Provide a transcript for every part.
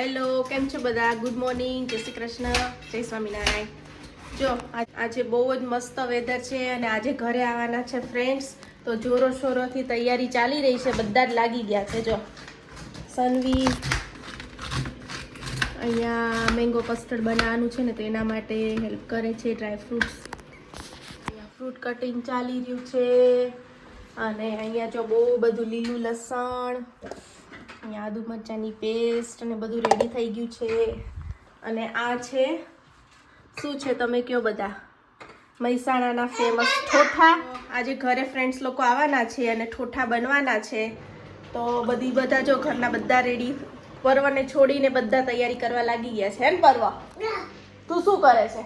Hello, કેમ છો બધા? ગુડ મોર્નિંગ જય શ્રી કૃષ્ણ. જય સ્વામિનારાયણ. જો આજે બહુ જ મસ્ત વેધર છે અને આજે ઘરે આવવાના છે ફ્રેન્ડ્સ તો જોરો શોરોથી તૈયારી ચાલી રહી છે. બધા જ લાગી ગયા છે. જો સનવી અહીંયા મેંગો કસ્ટર્ડ બનાવવાનું છે ને, તો એના માટે હેલ્પ કરે છે ડ્રાય ફ્રૂટ્સ અહીંયા ફ્રૂટ કટિંગ ચાલી રહ્યું છે. અને અહીંયા જો બહુ બધું લીલું લસણ અહીંયા આદુ મરચાંની પેસ્ટ અને બધું રેડી થઈ ગયું છે. અને આ છે શું છે તમે કયો બધા? મહેસાણાના ફેમસ ઠોઠા. આજે ઘરે ફ્રેન્ડ્સ લોકો આવવાના છે અને ઠોઠા બનવાના છે. તો બધી બધા જો ઘરના બધા રેડી પર્વને છોડીને બધા તૈયારી કરવા લાગી ગયા છે ને પર્વ? તું શું કરે છે?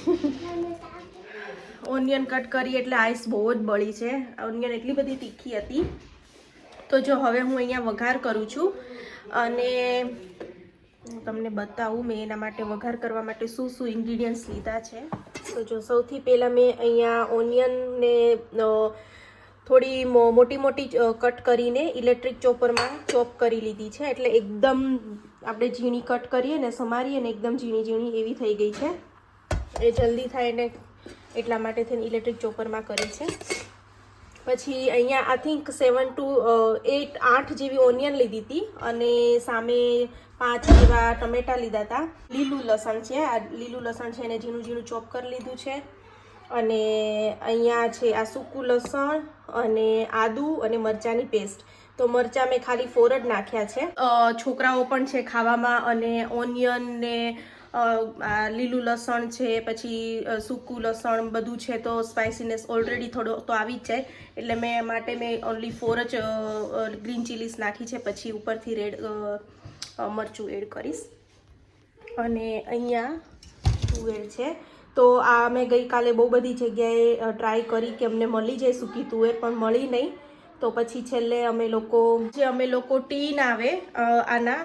ઓનિયન કટ કરી એટલે આઈસ બહુ જ બળી છે. ઓનિયન એટલી બધી તીખી હતી. તો જો હવે હું અહીંયા વઘાર કરું છું અને તમને બતાવું મેં એના માટે વઘાર કરવા માટે શું શું ઇન્ગ્રીડિયન્ટ્સ લીધા છે. તો જો સૌથી પહેલાં મેં અહીંયા ઓનિયનને થોડી મોટી મોટી કટ કરીને ઇલેક્ટ્રિક ચોપરમાં ચોપ કરી લીધી છે. એટલે એકદમ આપણે ઝીણી કટ કરીએ ને સમારીએ ને એકદમ ઝીણી ઝીણી એવી થઈ ગઈ છે. એ જલ્દી થાય ને એટલા માટે થઈને ઇલેક્ટ્રિક ચોપરમાં કરી છે. પછી અહીંયા I think seven two eight આઠ જેવી ઓનિયન લીધી હતી અને સામે પાંચ જેવા ટમેટા લીધા હતા. લીલું લસણ છે, આ લીલું લસણ છે એને ઝીણું ઝીણું ચોપ કરી લીધું છે. અને અહીંયા છે આ સૂકું લસણ અને આદુ અને મરચાંની પેસ્ટ તો મરચાં મેં ખાલી ફોર જ નાખ્યા છે. છોકરાઓ પણ છે ખાવામાં અને ઓનિયન ને લીલું લસણ છે, પછી સૂકું લસણ બધું છે તો સ્પાઇસીનેસ ઓલરેડી થોડો તો આવી જ જાય. એટલે મેં માટે મેં ઓનલી ફોર જ ગ્રીન ચીલીસ નાખી છે. પછી ઉપરથી રેડ મરચું એડ કરીશ. અને અહીંયા તુવેર છે? તો આ મેં ગઈકાલે બહુ બધી જગ્યાએ ટ્રાય કરી કે અમને મળી જાય સૂકી તુવેર પણ મળી નહીં. તો પછી છેલ્લે અમે લોકો, જે અમે લોકો ટીન આવે આના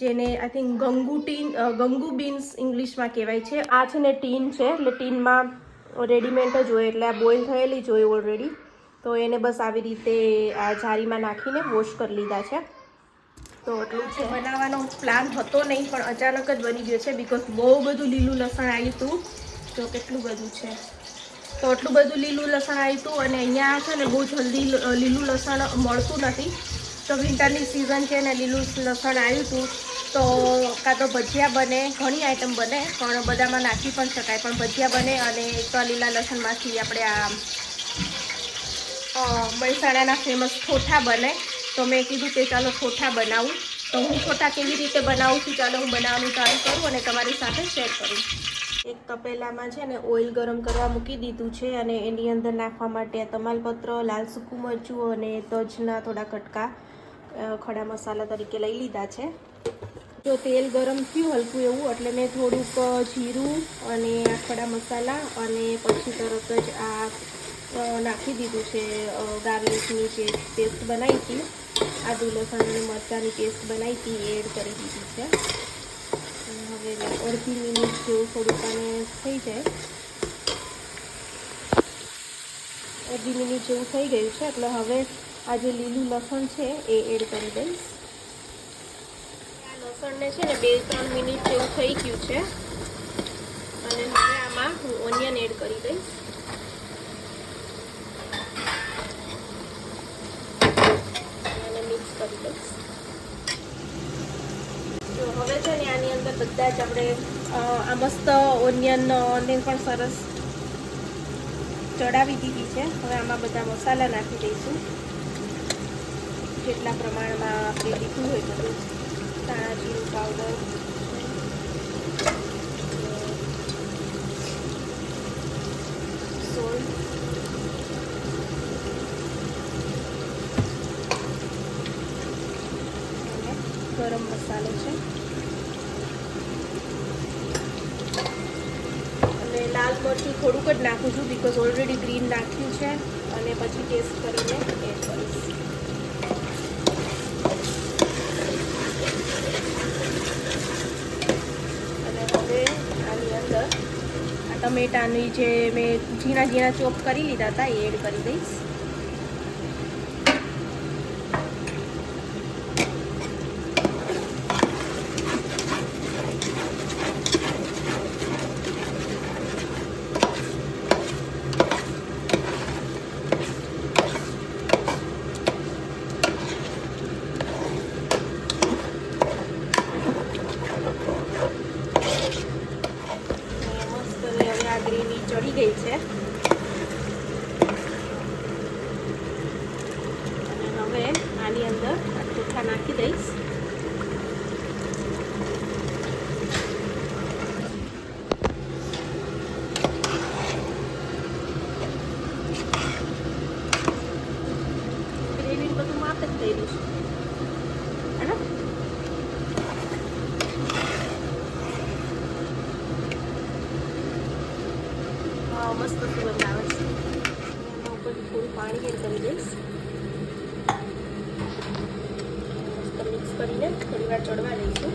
જેને આઈ થિંક ગંગુ ટીન ગંગુ બીન્સ ઇંગ્લિશમાં કહેવાય છે. આ છે ને ટીન છે, એટલે ટીનમાં રેડીમેડ જ હોય, એટલે આ બોઇલ થયેલી જ હોય ઓલરેડી તો એને બસ આવી રીતે આ જારીમાં નાખીને વોશ કરી લીધા છે. તો એટલું છે. બનાવવાનો પ્લાન હતો નહીં, પણ અચાનક જ બની ગયો છે બિકોઝ બહુ બધું લીલું લસણ આવ્યું હતું તો કેટલું બધું છે. તો એટલું બધું લીલું લસણ આવ્યું હતું અને અહીંયા છે ને બહુ જલ્દી લીલું લસણ મળતું નથી. તો વિન્ટરની સિઝન છે ને લીલું લસણ આવ્યું હતું, તો કાં તો ભજીયા બને, ઘણી આઈટમ બને, પણ બધામાં નાખી પણ શકાય. પણ ભજીયા બને અને એક તો લીલા લસણમાંથી આપણે આ મહેસાણાના ફેમસ ઠોઠા બને. તો મેં કીધું કે ચાલો ઠોઠા બનાવું. તો હું ઠોઠા કેવી રીતે બનાવું છું, ચાલો હું બનાવવાનું ટ્રાય કરું અને તમારી સાથે શેર કરું. એક તપેલામાં છે ને ઓઇલ ગરમ કરવા મૂકી દીધું છે અને એની અંદર નાખવા માટે તમાલપત્ર, લાલ સૂકું મરચું અને તજના થોડા કટકા ખડા મસાલા તરીકે લઈ લીધા છે. જો તેલ ગરમ થયું હલકું એવું, એટલે મેં થોડુંક જીરું અને આ ખડા મસાલા અને પછી તરત જ આ નાખી દીધું છે ગાર્લિકની જે પેસ્ટ બનાવી હતી. આદુ, લસણ અને મરચાંની પેસ્ટ બનાવી હતી એડ કરી દીધી છે. હવે અડધી મિનિટ જેવું થોડુંક આને થઈ જાય. અડધી મિનિટ જેવું થઈ ગયું છે, એટલે હવે આ જે લીલું લસણ છે, એ એડ કરી દઈશ. આ લસણને છે ને બે ત્રણ મિનિટ જેવું થઈ ગયું છે. અને હવે આમાં હું ઓનિયન એડ કરી દઈશ. અને મિક્સ કરી દઈશ. જો હવે છે ને આની અંદર બધા જ આપણે આ મસ્ત ઓનિયન, ને પણ સરસ ચડાવી દીધી છે. હવે આમાં બધા મસાલા નાખી દઈશું. જેટલા પ્રમાણમાં આપણે લીધું હોય બધું. ધાણા, જીરું, પાવડર. સોલ્ટ. અને ગરમ મસાલો છે. અને લાલ મરચું થોડુંક જ નાખું છું બિકોઝ ઓલરેડી ગ્રીન નાખ્યું છે. અને પછી ટેસ્ટ કરીને એડ કરીશ અને હવે આની અંદર આ ટમેટાની જે મેં ઝીણા ઝીણા ચોપ કરી લીધા હતા એ એડ કરી દઈશ નાખી દઈશ ગ્રેવી બધું માપ જ કર્યું છે હેને? વાવ, મસ્ત સુગંધ આવે છે એના ઉપર થોડું પાણી એડ કરી દઈશ મસ્ત મિક્સ કરીને થોડી વાર ચડવા દઈશું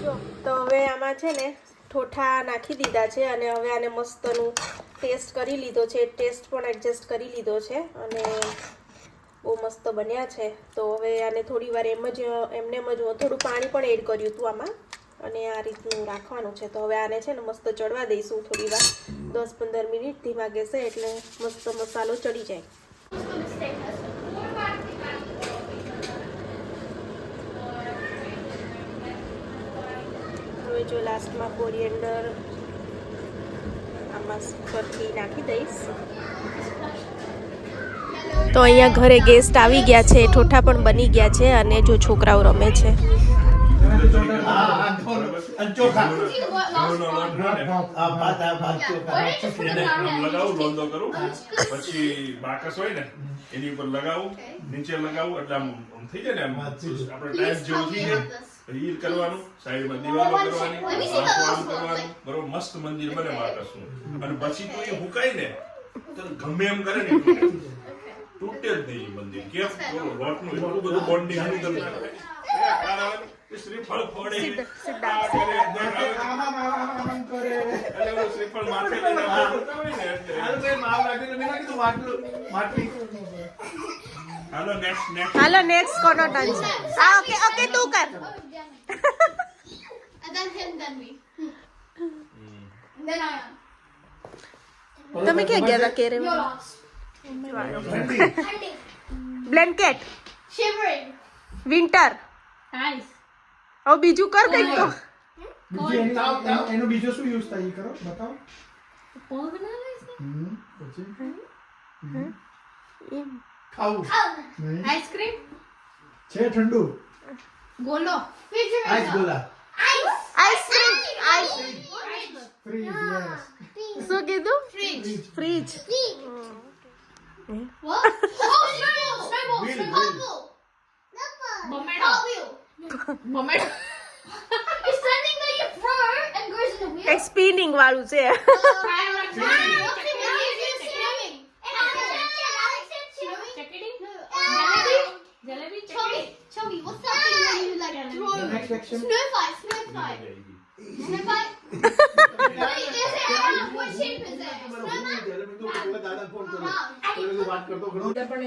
જો તો હવે આમાં છે ને ઠોઠા નાખી દીધા છે અને હવે આને મસ્તનું ટેસ્ટ કરી લીધો છે, ટેસ્ટ પણ એડજસ્ટ કરી લીધો છે અને બહુ મસ્ત બન્યા છે. તો હવે આને થોડી વાર એમ જ, એમને એમ જ થોડું પાણી પણ એડ કર્યું હતું આમાં અને આ રીતનું રાખવાનું છે. તો હવે આને છે ને મસ્ત ચડવા દઈશું થોડી વાર. દસ પંદર મિનિટ ધીમા ગેસે એટલે મસ્ત મસાલો ચડી જાય. જો લાસ્ટમાં કોરિએન્ડર આમાં પરથી નાખી દઈશ તો અહીંયા ઘરે ગેસ્ટ આવી ગયા છે ઠોઠા પણ બની ગયા છે અને જો છોકરાઓ રમે છે એને આમ લગાવું લોંદો કરું પછી બાકસ હોય ને એની ઉપર લગાવું નીચે લગાવું એટલે આમ આમ થઈ જાય ને આપણે ટાઈમ જેવું થઈ જાય પછી કરવાનું સાઈડમાં દિવાલો કરવાની કરવાનું બરોબર મસ્ત મંદિર બને બાકસનું અને પછી તો એ હુકાય ને તો ગમે એમ કરે ને તૂટે. જ નહીં મંદિર. કેમ? લોટનું એટલું બધું બોન્ડિંગ અંદર શ્રીફળ ફોડે શ્રીફળ માથે હાલો માટલું માટલી હાલો નેક્સ્ટ કોનો ટર્ન છે હા ઓકે ઓકે તું કર. Then I am. તમે ક્યાં ગયા હતા કેરે. Blanket Shivering. Winter Nice. હવે બીજું કર કંઈક તો એનો- બીજો શું યુઝ થાય કરો બતાવો પગ ના લઈશ પછી ખાવું નહીં Ice છે. ઠંડુ? ગોલો. આઈસ ગોલા. Ice cream. ફ્રીજ યસ શું કીધું? ફ્રીજ ફ્રીજ સ્પિનિંગ વાળું snowball. Section Snow fight, snow fight. Snow fight? Is it? What shape is it?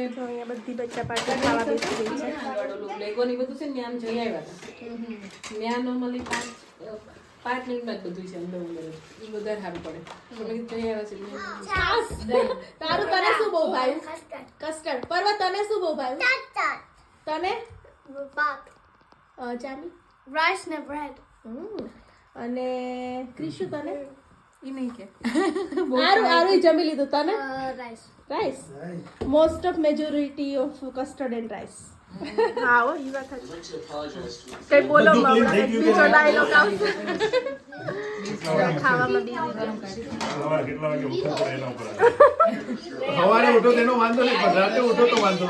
તો અહીંયા બધી બચ્ચા પાર્ટી ખાવા બેસી ગઈ છે લેગો ને બધું છે ને આમ જોઈ આવ્યા હતા નોર્મલી પાંચ પાંચ મિનિટમાં જ બધું છે અંદર એ વધારે સારું પડે તમે જોઈ તારું તને શું બહુ ભાઈ કસ્ટર્ડ પર્વત તને શું બહુ ભાવ્યું તને અ, ચામી ને બ્રેડ bread. અને ક્રિશુ તને? એ નહીં કે. આરું આરું જમી લીધું તને? Rice rice most of majority of custard and rice હા હો ઈ વાત કઈ બોલો હમણાં બીજો ડાયલોગ આવશે. ખાવામાં બીજી કેટલા વાગે ઉઠવું એના ઉપર સવારે ઉઠો તેનો વાંધો નહીં પણ રાતે ઉઠો તો વાંધો.